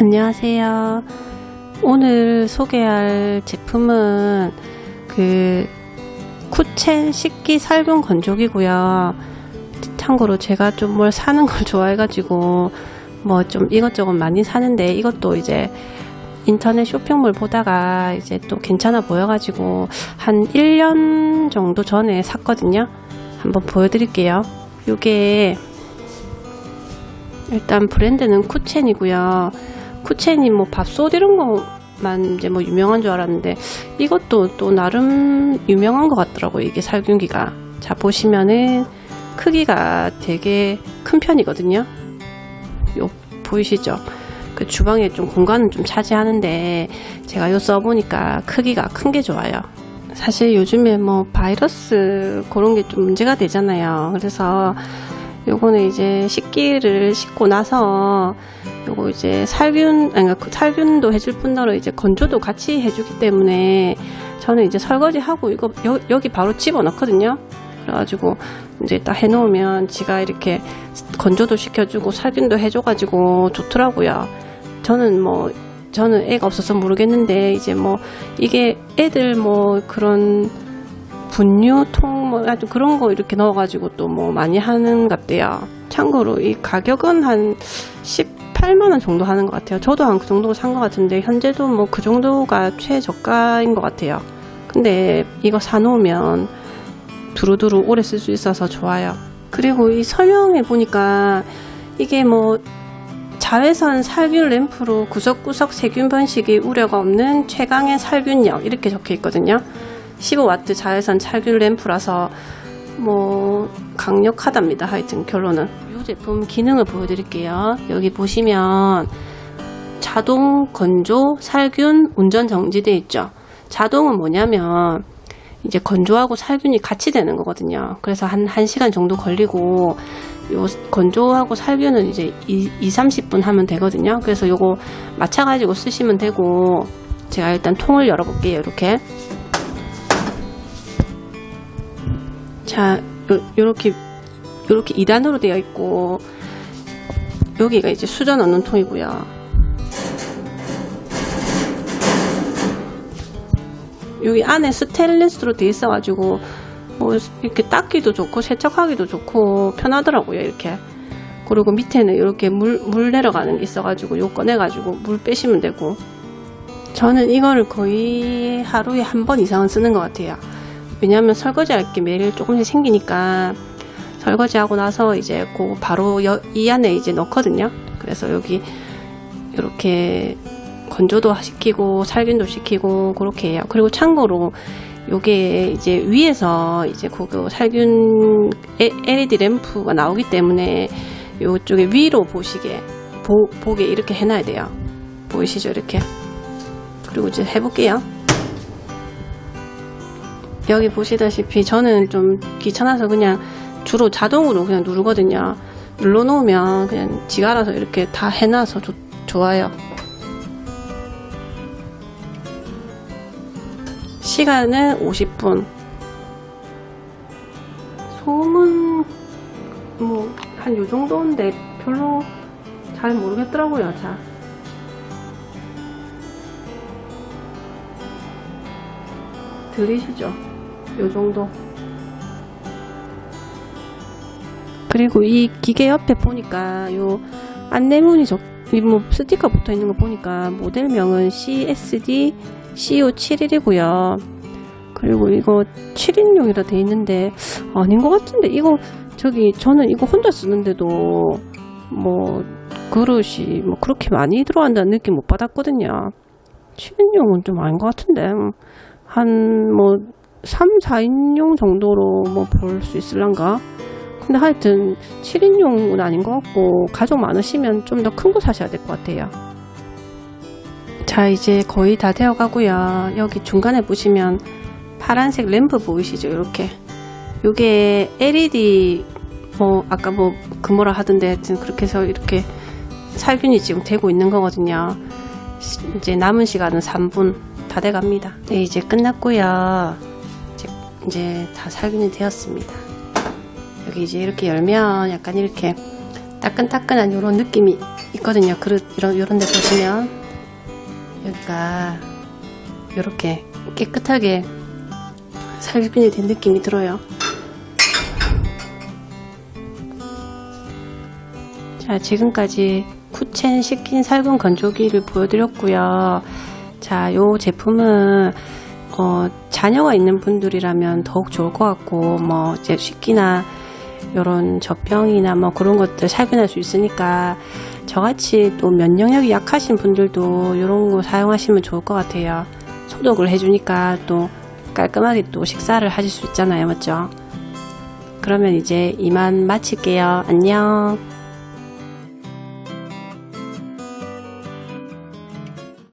안녕하세요. 오늘 소개할 제품은 그 쿠첸 식기 살균 건조기고요. 참고로 제가 좀 뭘 사는 걸 좋아해가지고 뭐 좀 이것저것 많이 사는데 이것도 이제 인터넷 쇼핑몰 보다가 이제 또 괜찮아 보여가지고 한 1년 정도 전에 샀거든요. 한번 보여드릴게요. 이게 일단 브랜드는 쿠첸이고요. 쿠첸이 뭐 밥솥 이런 거만 이제 뭐 유명한 줄 알았는데 이것도 또 나름 유명한 것 같더라고요. 이게 살균기가. 자, 보시면은 크기가 되게 큰 편이거든요. 요, 보이시죠? 그 주방에 좀 공간은 좀 차지하는데 제가 요 써보니까 크기가 큰 게 좋아요. 사실 요즘에 뭐 바이러스 그런 게 좀 문제가 되잖아요. 그래서 요거는 이제 식기를 씻고 나서 요거 이제 살균 아니 그 살균도 해줄 뿐더러 이제 건조도 같이 해주기 때문에 저는 이제 설거지 하고 이거 여, 여기 바로 집어 넣거든요. 그래가지고 이제 딱 해놓으면 지가 이렇게 건조도 시켜주고 살균도 해줘가지고 좋더라고요. 저는 뭐 저는 애가 없어서 모르겠는데 이제 뭐 이게 애들 뭐 그런 분유통 뭐 아주 그런 거 이렇게 넣어가지고 또 뭐 많이 하는 것 같대요. 참고로 이 가격은 한 18만 원 정도 하는 것 같아요. 저도 한 그 정도 산 것 같은데 현재도 뭐 그 정도가 최저가인 것 같아요. 근데 이거 사놓으면 두루두루 오래 쓸 수 있어서 좋아요. 그리고 이 설명에 보니까 이게 뭐 자외선 살균 램프로 구석구석 세균 번식이 우려가 없는 최강의 살균력 이렇게 적혀 있거든요. 15와트 자외선 살균 램프라서 뭐 강력하답니다. 하여튼 결론은 이 제품 기능을 보여드릴게요. 여기 보시면 자동 건조 살균 운전 정지돼 있죠. 자동은 뭐냐면 이제 건조하고 살균이 같이 되는 거거든요. 그래서 한 1시간 정도 걸리고 요 건조하고 살균은 이제 2, 2 30분 하면 되거든요. 그래서 요거 맞춰 가지고 쓰시면 되고 제가 일단 통을 열어 볼게요. 이렇게 자, 요, 요렇게 요렇게 2단으로 되어 있고 여기가 이제 수저 넣는 통이고요. 여기 안에 스테인리스로 되어 있어가지고 뭐 이렇게 닦기도 좋고 세척하기도 좋고 편하더라고요 이렇게. 그리고 밑에는 이렇게 물, 물 내려가는 게 있어가지고 요 꺼내가지고 물 빼시면 되고. 저는 이거를 거의 하루에 한 번 이상은 쓰는 것 같아요. 왜냐하면 설거지 할 게 매일 조금씩 생기니까 설거지 하고 나서 이제 그 바로 여, 이 안에 이제 넣거든요 그래서 여기 이렇게 건조도 시키고 살균도 시키고 그렇게 해요. 그리고 참고로 요게 이제 위에서 이제 그거 살균 LED 램프가 나오기 때문에 요쪽에 위로 보시게 보, 보게 이렇게 해놔야 돼요. 보이시죠 이렇게. 그리고 이제 해볼게요. 여기 보시다시피 저는 좀 귀찮아서 그냥 주로 자동으로 그냥 누르거든요. 눌러놓으면 그냥 지가 알아서 이렇게 다 해놔서 좋, 좋아요. 시간은 50분. 소음은 뭐 한 요 정도인데 별로 잘 모르겠더라고요. 자. 들리시죠? 요 정도. 그리고 이 기계 옆에 보니까 요 안내문이 적, 뭐 스티커 붙어 있는 거 보니까 모델명은 CSD CO71이고요. 그리고 이거 7인용이라 돼 있는데 아닌 것 같은데 이거 저기 저는 이거 혼자 쓰는데도 뭐 그릇이 뭐 그렇게 많이 들어간다는 느낌 못 받았거든요. 7인용은 좀 아닌 것 같은데 한 뭐 3, 4인용 정도로 뭐 볼 수 있을란가? 근데 하여튼 7인용은 아닌 것 같고 가족 많으시면 좀 더 큰 거 사셔야 될 것 같아요. 자 이제 거의 다 되어 가고요. 여기 중간에 보시면 파란색 램프 보이시죠? 이렇게. 요게 LED 뭐 아까 뭐 금호라 하던데 하여튼 그렇게 해서 이렇게 살균이 지금 되고 있는 거거든요. 이제 남은 시간은 3분 다 돼 갑니다. 네 이제 끝났고요. 이제 다 살균이 되었습니다 이제 이렇게 열면 약간 이렇게 따끈따끈한 이런 느낌이 있거든요. 그릇 이런 이런 데 보시면 여기가 이렇게 깨끗하게 살균이 된 느낌이 들어요. 자, 지금까지 쿠첸 식힌 살균 건조기를 보여드렸고요. 자, 요 제품은 어, 자녀가 있는 분들이라면 더욱 좋을 것 같고, 뭐, 이제 식기나, 요런 젖병이나 뭐 그런 것들 살균할 수 있으니까, 저같이 또 면역력이 약하신 분들도 요런 거 사용하시면 좋을 것 같아요. 소독을 해주니까 또 깔끔하게 또 식사를 하실 수 있잖아요. 맞죠? 그러면 이제 이만 마칠게요. 안녕.